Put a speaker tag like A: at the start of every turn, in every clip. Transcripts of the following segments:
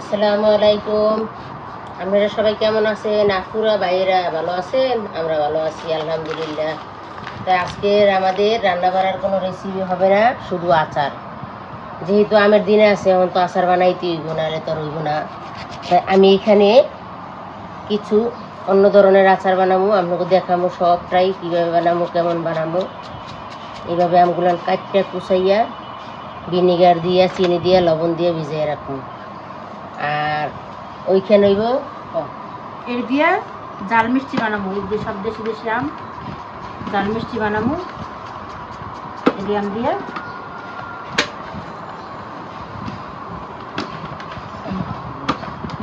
A: আসসালামু আলাইকুম। আপনারা সবাই কেমন আছেন? আপুরা, ভাইয়েরা ভালো আছেন? আমরা ভালো আছি, আলহামদুলিল্লাহ। তাই আজকের আমাদের রান্না বাড়ার কোনো রেসিপি হবে না, শুধু আচার। যেহেতু আমের দিনে আছে, এখন তো আচার বানাইতে হইব না তো রইব না। তাই আমি এখানে কিছু অন্য ধরনের আচার বানাবো, আপনাকে দেখাবো সবটাই কীভাবে বানাবো, কেমন বানাবো। এইভাবে আমগুলান কাটটা কুচাইয়া, ভিনেগার দিয়া, চিনি দিয়া, লবণ দিয়ে ভিজিয়ে রাখব। আর ওইখানে হইব
B: এর দিয়া জাল মিষ্টি বানাবো এই যে সব দেশি দেশি আম জাল মিষ্টি বানাবো এই আম দিয়া।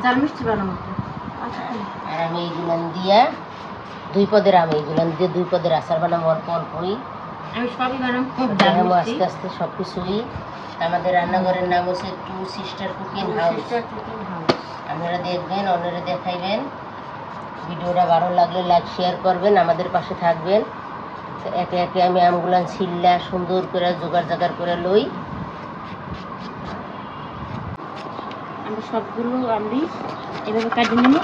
B: জাল মিষ্টি বানাবো আচ্ছা,
A: আর আমি এইগুলান দিয়া দুই পদের আমি এইগুলান দিয়ে দুই পদের আচার বানাবো অল্প অল্পই।
B: আমি সবই বানাবো
A: আস্তে আস্তে সব কিছুই আমাদের রান্নাঘরের নাম হচ্ছে টু সিস্টার কুকিং হাউস। আপনারা দেখবেন অন্যরা দেখাইবেন। ভিডিওটা ভালো লাগলে লাইক শেয়ার করবেন আমাদের পাশে থাকবেন। একে একে আমি আমগুলান ছিল্লা সুন্দর করে জোগাড় জাগাড় করে লই।
B: আমি সবগুলো আমি এভাবে কাটিয়ে নেব।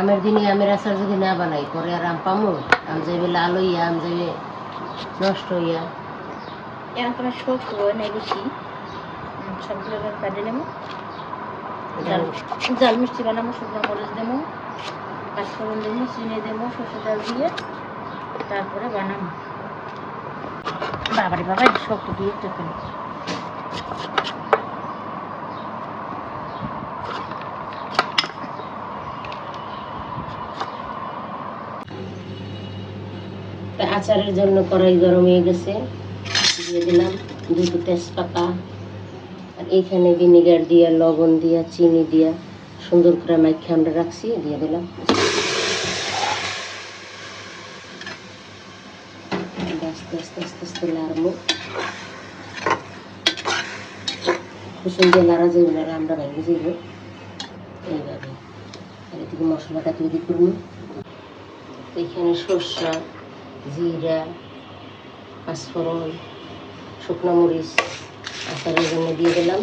A: আমের দিনে আমের আচার যদি না বানাই পরে আর আম পামো? আম যাইবে লাল হইয়া আম যাইবে নষ্ট হইয়া।
B: এখন তোমার শোক হয় না বেশি। সবগুলো কাটে নেব জাল জাল মিষ্টি বানাবো শুকনো মরিচ দেবো পাঁচফোড়ন দেবো চিনি দেবো সরষে ডাল দিয়ে তারপরে বানাবো। বাবারে বাবা শক্ত দিয়ে একটু
A: আচারের জন্য কড়াই গরম হয়ে গেছে। দিয়ে দিলাম দুটো তেজপাতা। আর এইখানে ভিনেগার দিয়া, লবণ দিয়া, চিনি দিয়া সুন্দর করে মাইখে আমরা রাখছি, দিয়ে দিলাম। আস্তে আস্তে আস্তে আস্তে লাড়বো কুসুম দিয়ে আমরা ভেঙে যাইব। এইভাবে। আর মশলাটা তৈরি করব। এখানে সর্ষা জিরা পাঁচফোড়ন শুকনো মরিচ আচারের জন্য দিয়ে দিলাম।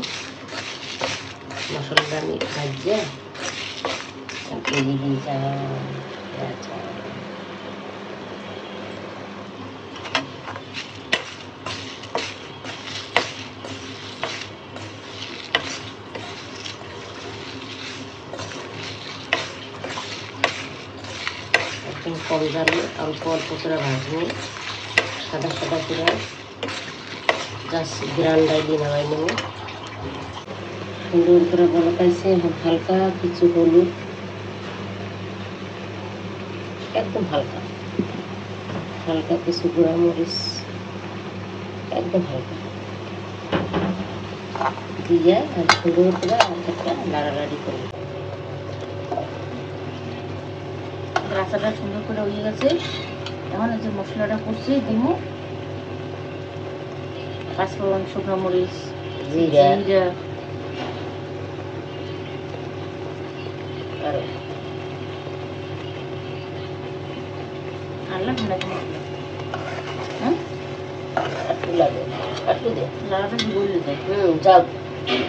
A: মশলাটা আমি ভাজিয়ে দিয়ে দিই কম জালে অল্প অল্প করে ভাজবো। সাদা সাদা করে জাস্ট গ্রান্ডাই দিয়ে নামাই নেব। সুন্দর করে বলকাইছে হালকা কিছু হলুদ। একদম হালকা। হালকা কিছু গুঁড়া মরিচ একদম হালকা। দিয়ে আর সুন্দর করে একটা লাড়ালাড়ি করব
B: রাস্তাটা সুন্দর করে হয়ে গেছে। এখন এই যে মশলাটা করছি দিব পাঁচফোড়ন শুকনো মরিচ
A: জিরা। আর
B: আনলাম না হ্যাঁ?
A: একটু লাগে একটু দে।
B: লাড়াটা গলে যায়
A: হুম যাও।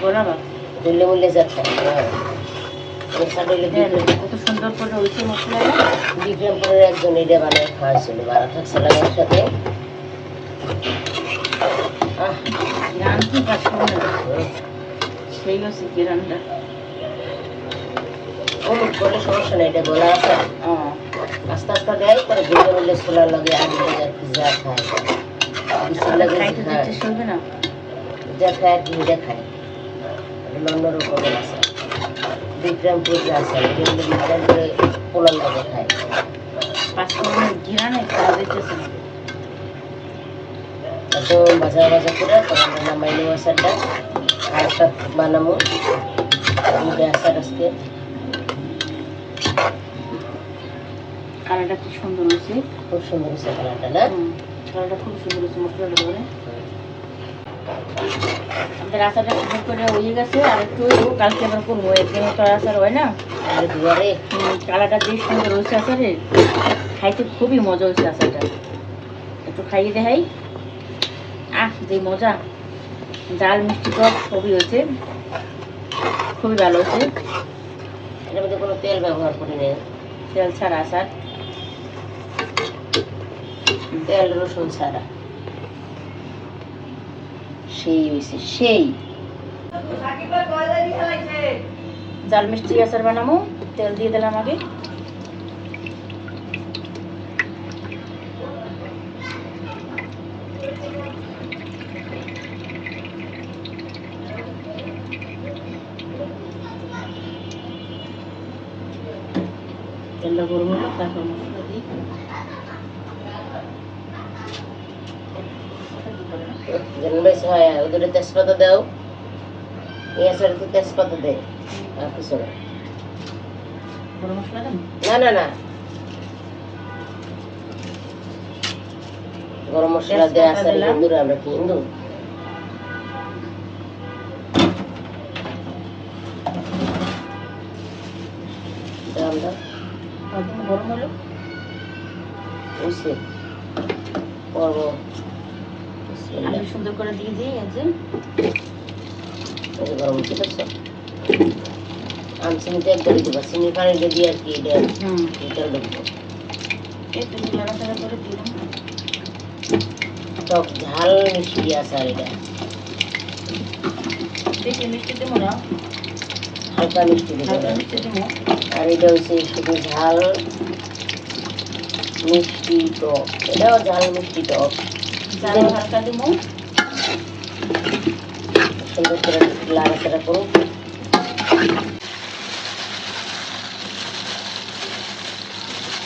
B: বরাবর
A: ধরলে মূল্যে যাচ্ছে। হ্যাঁ নেশা ডলে
B: কত সুন্দর করে হয়েছে মশলাটা
A: বিক্রমপুরের একজন এটা বানিয়ে খাওয়াইছিল বারো থাকছিলাম একসাথে আহ,
B: গান কি কাজ করবে না। সেই হচ্ছে কিরানটা
A: অমুক করলে সমস্যা নেই এটা গোলা আছে।
B: ও
A: আস্তে আস্তে দেয় তারা ঘুরে মিলে ছোলার লগে আলু ভাজা পিজা খায়।
B: খাইতে
A: খায়। যা আছে। বিক্রমপুর যে আছে এটা হলো বিক্রমপুরে পোলার লগে খায়
B: পাঁচফোড়নের ঘিরানে খাওয়া দিতেছে না।
A: একদম ভাজা ভাজা করে তখন নামাই নেব আচারটা আরেকটা বানাবো। দুটো আচার আজকে।
B: কালারটা কি সুন্দর হয়েছে।
A: খুব সুন্দর হয়েছে কালারটা না?
B: কালারটা খুব সুন্দর হয়েছে মশলাটা করে আমাদের আচারটা সুন্দর করে হয়ে গেছে আর একটু কালকে আবার করব একদিন তো আচার হয় না।
A: আর দুয়ারে।
B: হুম, কালারটা বেশ সুন্দর হয়েছে আচারে খাইতে খুবই মজা হয়েছে আচারটা একটু খাইয়ে দেখাই। আহ যে মজা। ডাল মিষ্টি টক সবই হয়েছে। খুবই ভালো হয়েছে।
A: এর মধ্যে কোনো তেল ব্যবহার করি না
B: তেল ছাড়া আচার।
A: তেল রসুন ছাড়া। সেই হয়েছে সেই।
B: জাল মিষ্টি আচার বানাবো তেল দিয়ে দিলাম আগে। তেলটা গরম তারপর মশলা দিই
A: যেন বেশ হয় ওদের তেজপাতা দাও। আচারে তো তেজপাতা দেয় আর কিছু না। না না না। গরম মশলা আচারে
B: দিলাম।
A: হিন্দুরা আমরা কি হিন্দু
B: গরম হলো?
A: বিসমিল্লাহ।
B: আমি সুন্দর করে দিয়ে দিই এই যে।
A: এই যে গরম হচ্ছে দেখছ আম চিনিতে একবারই দেবা চিনির দিয়ে আর কি এটা
B: হুম।
A: ঢুকবো
B: একটু নাড়াচাড়া করে দিলাম।
A: টক ঝাল মিষ্টি আচার এটা।
B: বেশি মিষ্টি দেবো না।
A: হালকা মিষ্টি দেবো।
B: হালকা মিষ্টি দেবো।
A: আর এটা হচ্ছে শুধু ঝাল মিষ্টি টক। এটাও ঝাল মিষ্টি টক।
B: জাল হালকা দেবো।
A: সুন্দর করে লাড়াচাড়া করুক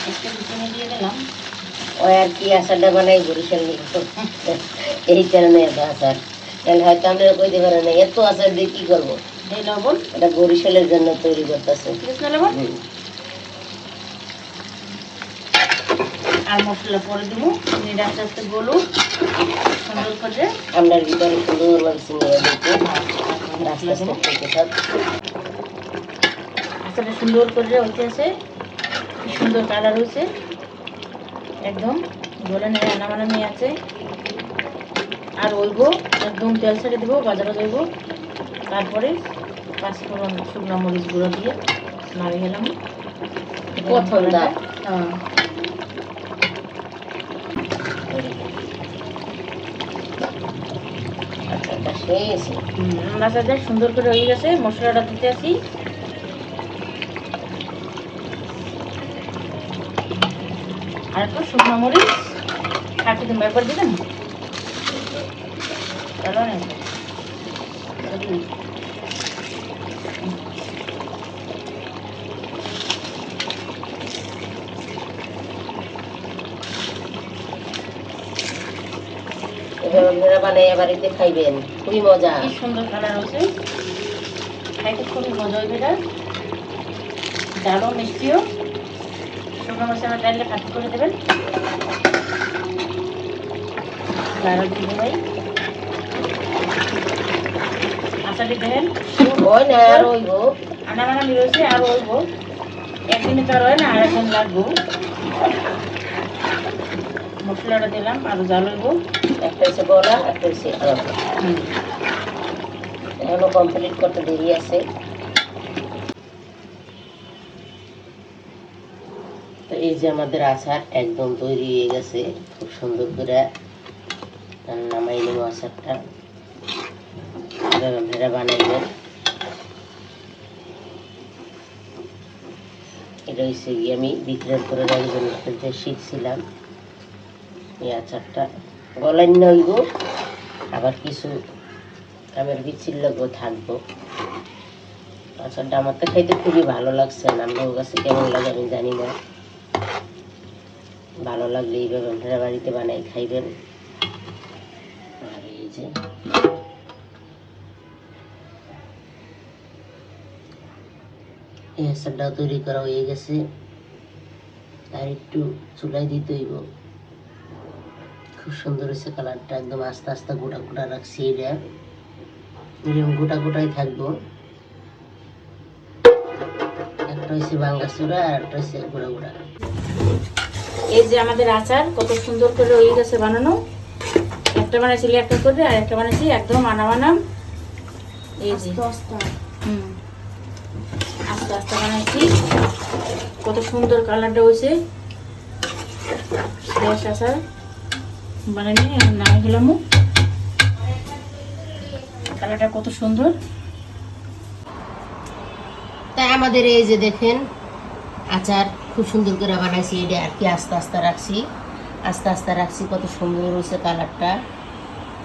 B: একটা চিনি দিয়ে দিলাম
A: ওই আর কি আচারটা বানাই বরিশাল নিয়ে এই কারণে এত আচার। তাহলে হয়তো আমরা কইতে পারে না এত আচার দিয়ে কি করব?
B: লবণ।
A: এটা বরিশালের জন্য তৈরি করতেছে।
B: লবণ? আর মশলা পরে দেবো। চিনিটা আস্তে আস্তে গলু। সুন্দর করে।
A: আমরা ভিতরে সুন্দরভাবে চিনিয়ে দেখব আস্তে
B: সুন্দর করে হইতে আছে কি সুন্দর কালার হয়েছে। একদম গলে নেই আনামানামি আছে। আর ওইব একদম তেল ছেড়ে দেবো বাজারে দেব। তারপরে পাঁচফোড়ন শুকনো মরিচ গুঁড়ো দিয়ে নামিয়ে গেলাম
A: প্রথম
B: হ্যাঁ। মাছটা সুন্দর করে হয়ে গেছে, মশলাটা দিতে আসি। আর একটু শুকনো মরিচ থাকি তুমি একবার দিবেন? চলো না
A: আপনারা বানাইয়া বাড়িতে খাইবেন। খুবই মজা।
B: কি সুন্দর কালার হচ্ছে খাইতে খুবই মজা হইবে এটা। ডালও মিষ্টিও। শুকনো মরিচ আমার ডাললে ফাটি করে দেবেন। লাড়া দিয়ে ভাই। আচারটি দেখেন
A: হয় না আর হইব
B: আনা মানা রয়েছে আর ওইব একদিনে তো আর হয় না আর একদিন লাগবো। মশলাটা দিলাম আরও জাল হইব।
A: একটা হচ্ছে বলা একটা হচ্ছে এখনও কমপ্লিট করতে দেরি আছে। এই যে আমাদের আচার একদম তৈরি হয়ে গেছে, খুব সুন্দর করে নামাই নেব আচারটা। ভেড়া বানাইবেন এটা হচ্ছে আমি বিক্রয় করে থেকে শিখছিলাম আচারটা গলায় নইব আবার কিছু কামের বিচির লোকও থাকব। আচারটা আমার তো খাইতে খুবই ভালো লাগছে আপনার কাছে কেমন লাগে আমি জানি না। ভালো লাগলে এইভাবে আপনারা বাড়িতে বানাই খাইবেন। আর এই যে এই তৈরি করা হয়ে গেছে। আর একটু চুলাই দিতে হইব। খুব সুন্দর হয়েছে কালারটা। একদম আস্তে আস্তে গোটা গোটা রাখছি এটা। এরকম গোটা গোটাই থাকব। একটা হচ্ছে বাঙ্গা চূড়া আর একটা হচ্ছে গোড়া গোড়া।
B: এই যে আমাদের আচার কত সুন্দর করে হয়ে গেছে বানানো। একটা বানাইছি একটা করে আর একটা বানাইছি একদম আনা বানাম এই যে। হুম। আস্তে আস্তে বানাইছি। কত সুন্দর কালারটা হয়েছে। গ্যাস আসার বানানি নামে গেলাম কালারটা কত সুন্দর।
A: তাই আমাদের এই যে দেখেন, আচার খুব সুন্দর করে বানাইছি, এটা আর কি আস্তে আস্তে রাখছি। আস্তে আস্তে রাখছি, কত সুন্দর হয়েছে কালারটা।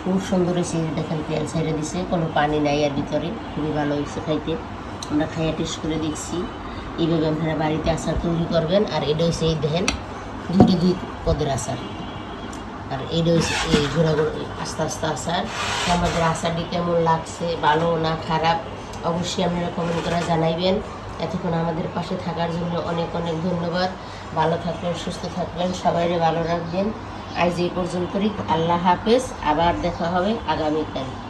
A: খুব সুন্দর হয়েছে দেখেন, তেল ছেড়ে দিছে, কোনো পানি নাই আর ভিতরে। খুবই ভালো হয়েছে খাইতে। আমরা খাইয়া টেস্ট করে দেখছি। এইভাবে আপনারা বাড়িতে আচার তৈরি করবেন। আর এটা হচ্ছে এই দেখেন, দুইটা দুই পদের আচার। আর এই হচ্ছে এই ঘোরা আস্তে আস্তে আসার আমাদের আসারটি কেমন লাগছে? ভালো না খারাপ? অবশ্যই আপনারা কমেন্ট করে জানাইবেন। এতক্ষণ আমাদের পাশে থাকার জন্য অনেক অনেক ধন্যবাদ। ভালো থাকবেন, সুস্থ থাকবেন, সবাইরে ভালো রাখবেন। আজ এই পর্যন্তই। আল্লাহ হাফেজ। আবার দেখা হবে আগামীকাল।